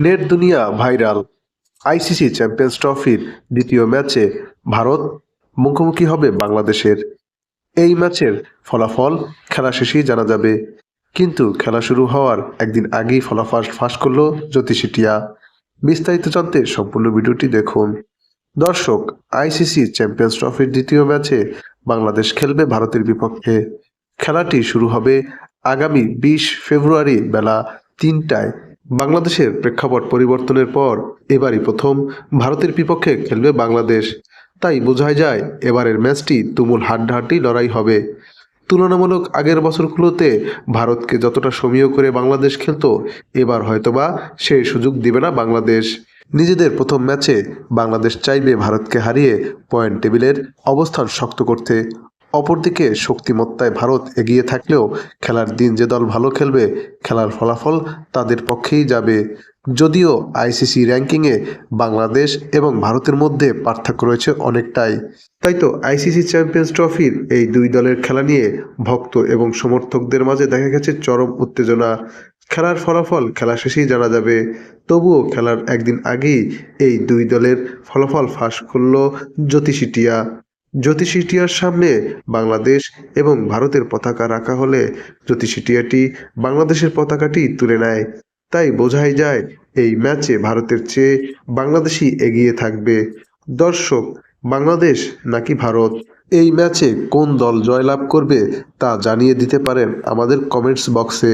Net দুনিয়া viral. ICC champions ট্রফির দ্বিতীয় ম্যাচে ভারত মুখোমুখি হবে বাংলাদেশের। এই ম্যাচের ফলাফল খেলা শেষেই জানা যাবে। কিন্তু খেলা শুরু হওয়ার একদিন আগেই ফলাফল ফাঁস করল জ্যোতিষী টিয়া। বিস্তারিত জানতে সম্পূর্ণ ভিডিওটি দেখুন। দর্শক, আইসিসি চ্যাম্পিয়ন্স ট্রফির দ্বিতীয় ম্যাচে বাংলাদেশ খেলবে ভারতের বিপক্ষে। খেলাটি শুরু হবে আগামী বিশ ফেব্রুয়ারি বেলা তিনটায়। বাংলাদেশের প্রেক্ষাপট পরিবর্তনের পর এবারই প্রথম ভারতের বিপক্ষে খেলবে বাংলাদেশ। তাই বোঝাই যায়, এবারের ম্যাচটি তুমুল হাড্ডাহাড্ডি লড়াই হবে। তুলনামূলক আগের বছরগুলোতে ভারতকে যতটা সমীহ করে বাংলাদেশ খেলত, এবার হয়তোবা সেই সুযোগ দিবে না বাংলাদেশ। নিজেদের প্রথম ম্যাচে বাংলাদেশ চাইবে ভারতকে হারিয়ে পয়েন্ট টেবিলের অবস্থান শক্ত করতে। অপরদিকে শক্তিমত্তায় ভারত এগিয়ে থাকলেও খেলার দিন যে দল ভালো খেলবে, খেলার ফলাফল তাদের পক্ষেই যাবে। যদিও আইসিসি র্যাঙ্কিংয়ে বাংলাদেশ এবং ভারতের মধ্যে পার্থক্য রয়েছে অনেকটাই। তাই তো আইসিসি চ্যাম্পিয়ন্স ট্রফির এই দুই দলের খেলা নিয়ে ভক্ত এবং সমর্থকদের মাঝে দেখা গেছে চরম উত্তেজনা। খেলার ফলাফল খেলা শেষেই জানা যাবে। তবুও খেলার একদিন আগেই এই দুই দলের ফলাফল ফাঁস করল জ্যোতিষী টিয়া। জ্যোতিষী টিয়ার সামনে বাংলাদেশ এবং ভারতের পতাকা রাখা হলে জ্যোতিষী টিয়াটি বাংলাদেশের পতাকাটি তুলে নেয়। তাই বোঝাই যায়, এই ম্যাচে ভারতের চেয়ে বাংলাদেশই এগিয়ে থাকবে। দর্শক, বাংলাদেশ নাকি ভারত? এই ম্যাচে কোন দল জয়লাভ করবে তা জানিয়ে দিতে পারেন আমাদের কমেন্টস বক্সে।